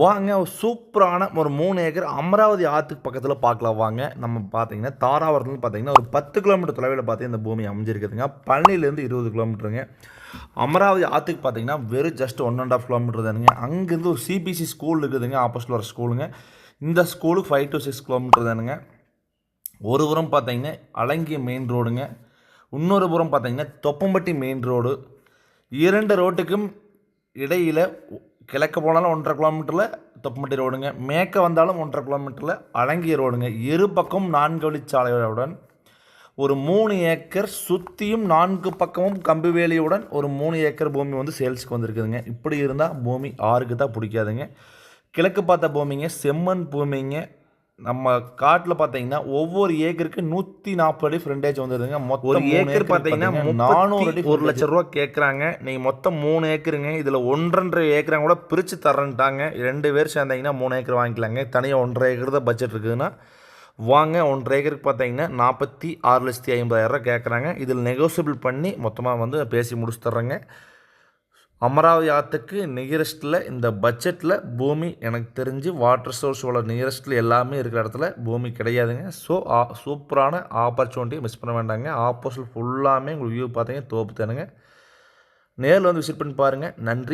வாங்க ஒரு சூப்பரான ஒரு மூணு ஏக்கர் அமராவதி ஆற்றுக்கு பக்கத்தில் பார்க்கலாம். வாங்க நம்ம பார்த்தீங்கன்னா தாராவரத்துலேருந்து பார்த்தீங்கன்னா ஒரு பத்து கிலோமீட்டர் தொலைவில் பார்த்தீங்கன்னா இந்த பூமி அமைஞ்சிருக்குதுங்க. பழனிலேருந்து இருபது கிலோமீட்டருங்க. அமராவதி ஆற்றுக்கு பார்த்தீங்கன்னா வெறும் just one and half kilometre தானுங்க. அங்கேருந்து ஒரு சிபிசி ஸ்கூல் இருக்குதுங்க ஆப்போசிட்டில் வர ஸ்கூலுங்க இந்த ஸ்கூலுக்கு ஃபைவ் டு சிக்ஸ் கிலோமீட்டர் தானுங்க. ஒரு புறம் பார்த்தீங்கன்னா அலங்கிய மெயின் ரோடுங்க இன்னொரு புறம் பார்த்தீங்கன்னா தொப்பம்பட்டி மெயின் ரோடு இரண்டு ரோட்டுக்கும் இடையில் கிழக்கு போனாலும் ஒன்றரை கிலோமீட்டரில் தொப்பமட்டி ரோடுங்க மேற்க வந்தாலும் ஒன்றரை கிலோமீட்டரில் அலங்கிய ரோடுங்க இரு பக்கம் நான்கு வழிச்சாலையுடன் ஒரு மூணு ஏக்கர் சுற்றியும் நான்கு பக்கமும் கம்பி வேலியுடன் ஒரு மூணு ஏக்கர் பூமி வந்து சேல்ஸுக்கு வந்திருக்குதுங்க. இப்படி இருந்தால் பூமி ஆறுக்கு தான் பிடிக்காதுங்க. கிழக்கு பார்த்த பூமிங்க செம்மண் பூமிங்க. நம்ம காட்டில் பார்த்தீங்கன்னா ஒவ்வொரு ஏக்கருக்கு நூற்றி நாற்பது அடி ஃப்ரண்டேஜ் வந்துடுதுங்க மொத்தம் ஒரு மூணு ஏக்கர் பார்த்தீங்கன்னா நானூறு அடி ஒரு லட்ச ரூபா கேட்குறாங்க நீங்கள் மொத்தம் மூணு ஏக்கருங்க. இதில் ஒன்றரை ஏக்கராங்க கூட பிரித்து தரேன்ட்டாங்க. ரெண்டு பேர் சேர்ந்தீங்கன்னா மூணு ஏக்கர் வாங்கிக்கலாங்க. தனியாக ஒன்றரை ஏக்கர் தான் பட்ஜெட் இருக்குதுன்னா வாங்க ஒன்றரை ஏக்கருக்கு பார்த்தீங்கன்னா நாற்பத்தி ஆறு லட்சத்தி ஐம்பதாயிரரூவா கேட்குறாங்க இதில் நெகோசியபிள் பண்ணி மொத்தமாக வந்து பேசி முடிச்சு தர்றேங்க. அமராவதி ஆற்றுக்கு நியரஸ்ட்டில் இந்த பட்ஜெட்டில் பூமி எனக்கு தெரிஞ்சு வாட்டர் சோர்ஸோட நியரஸ்ட்டில் எல்லாமே இருக்கிற இடத்துல பூமி கிடையாதுங்க. ஸோ சூப்பரான ஆப்பர்ச்சுனிட்டியை மிஸ் பண்ண வேண்டாங்க. ஆப்போசிட் ஃபுல்லாமே உங்களுக்கு வியூ பார்த்தீங்கன்னா தோப்பு தானுங்க. நேரில் வந்து விசிட் பண்ணி பாருங்கள் நன்றி.